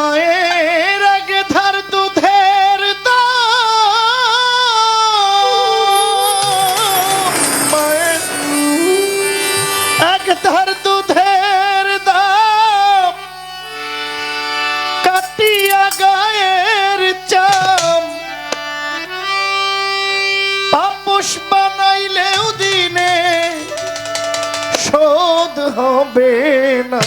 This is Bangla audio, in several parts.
মায়ের আগে ধার দুধের মায়ের এক ধার দুধের দাম। কাটিয়া গায়ের চাম। পাপুষ বানাইলেও দিনে শোধ হবে না।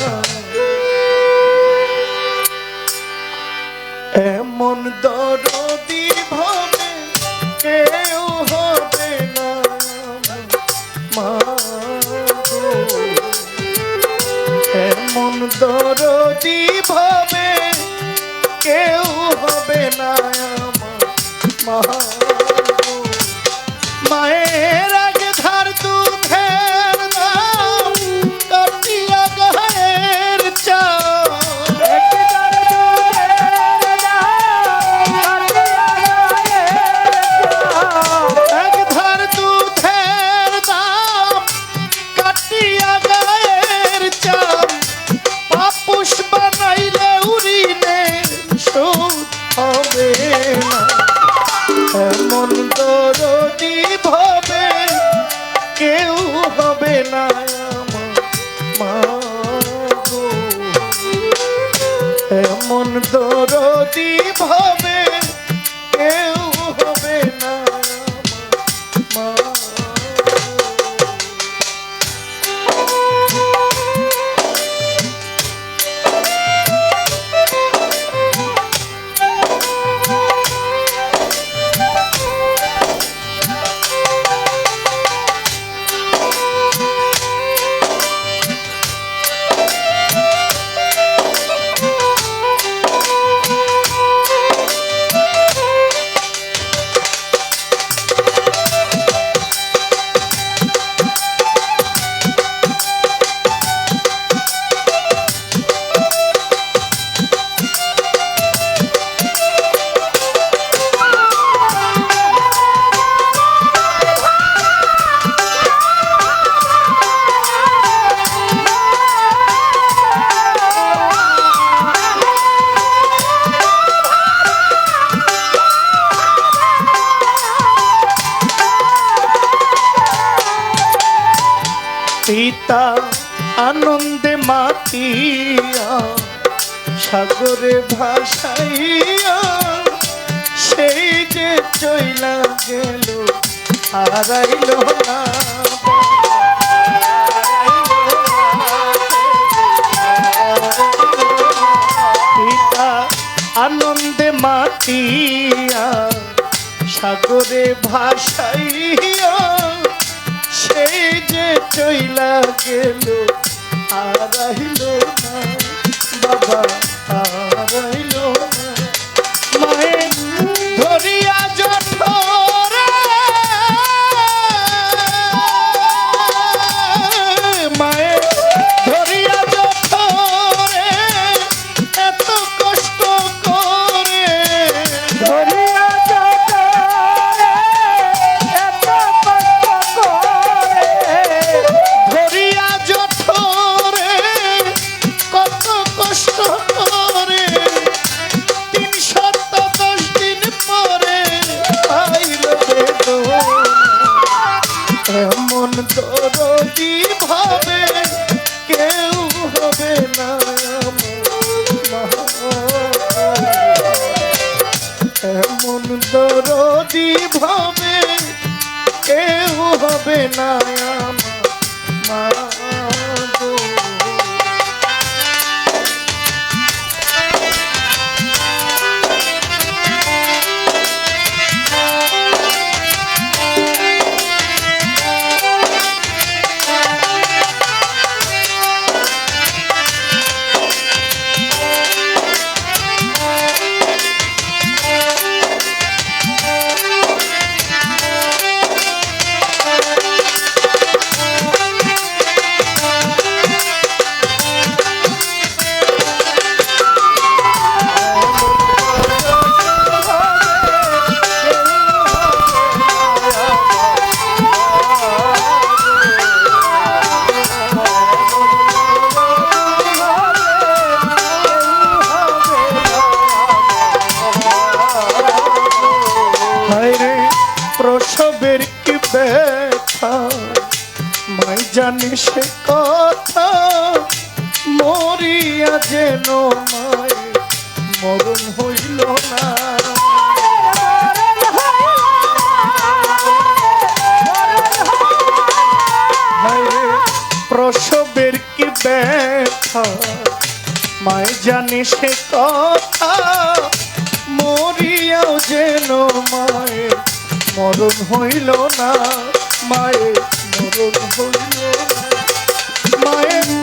এমন দরদি ভাবে কেউ হবে না মা গো। এমন দরদি ভাবে কেউ হবে না আমার মা দরদি ভাবে পিতা আনন্দে মাতিয়া, সাগরে ভাসাইয়া, সেই যে চইলা গেল, হারাইল না। পিতা আনন্দে মাতিয়া, সাগরে ভাসাইয়া চইলা গেল আর বাবা আর মায়ের ধরিয়া দরদি ভাবে কেউ হবে না আমার মা। জানি সে কথা? মরিয়া যেন মরণ হইল না। প্রসবের কি ব্যথা? মায় জানি সে কথা? মরিয়াও যেন মায়ের মরণ হইল না। মায়ের মায়ের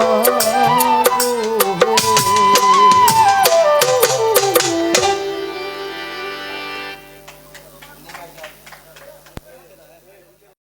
আমার।